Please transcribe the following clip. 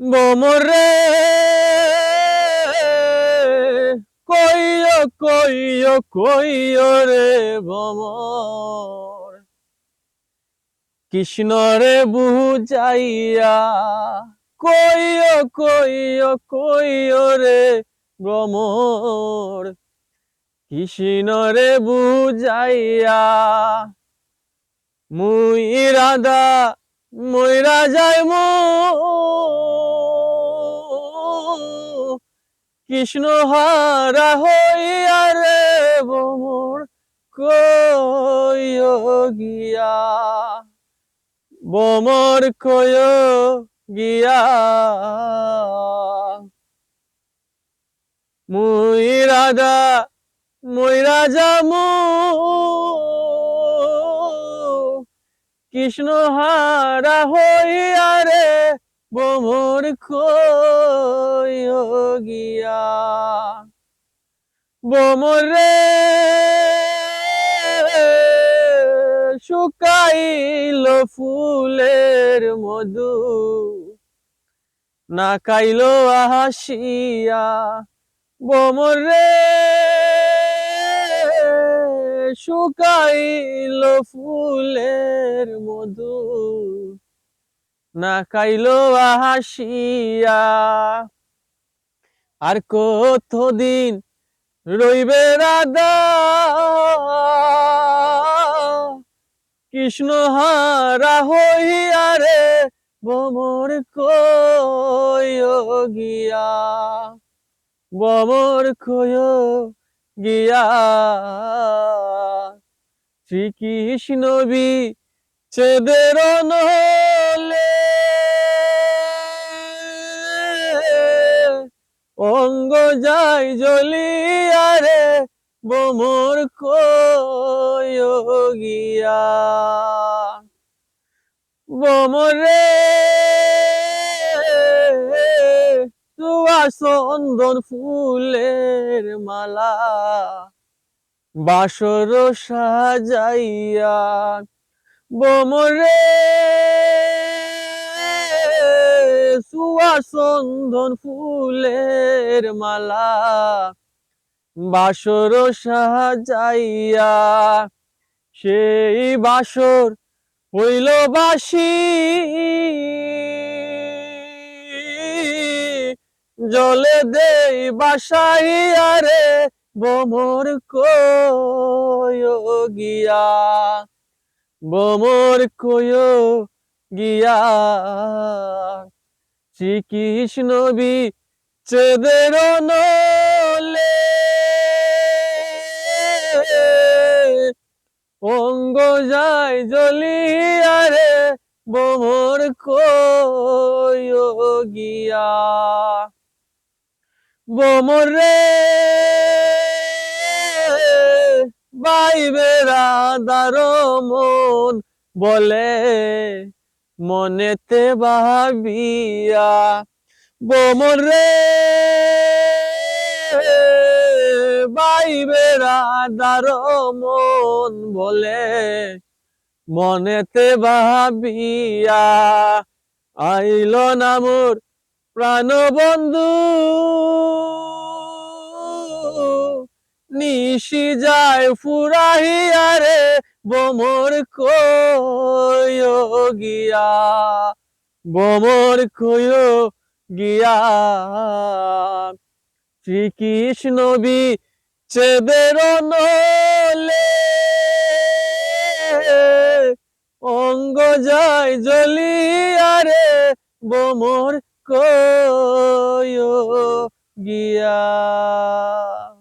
বোমরে কইও কইও কইও রে বোমর কৃষ্ণরে বুঝাইয়া কইও কইও কইও রে ভ্রমর কৃষ্ণরে বুঝাইয়া মুই রাধা ময়রা যাই মো। কৃষ্ণ হারা হইয়া রে বোমর গিয়া। বোমর কইও গিয়া। মুই রাধা ময়রা যামু কৃষ্ণ হারা হইয়া রে কইও গিয়া। বোমর শুকাইল ফুলের মধু না কাইল হাসিয়া। বোমর রে শুকাইল ফুলের মধু না কাইল হাসিয়া। আর কতদিন রইবে রাধা কৃষ্ণ হারা হইয়া রে বমর গিয়া। বমর কইও গিয়া। শ্রীকৃষ্ণ বি চেদের নহলে অঙ্গ যাই জ্বলিয়া রে, বোমর কইও গিয়া। বোমরে তুয়া চন্দন ফুলের মালা, বাসর সাজাইয়া। বোমরে সুয়া চন্দন ফুলের মালা, বাসর সাজাইয়া সেই বাসর হইল বাসি জলে দেই বাসাইয়া রে বোমর গিয়া, বোমর কইও গিয়া। শ্রীকৃষ্ণ বি চেদের নলে অঙ্গ যায় জ্বলিয়া রে বোমর গিয়া। বোমর রে বাইবে রাধার মন বলে। মনেতে ভাবিয়া, বোমর রে বাইবে রাধার মন বলে। মনেতে ভাবিয়া, আইল না মোর প্রাণ বন্ধু নিশি যায় ফুরাহিয়া রে, বোমর কইও গিয়া বোমর কইও গিয়া। শ্রীকৃষ্ণ বি চেদের অঙ্গ যায় জ্বলিয়া রে বোমর কইও গিয়া।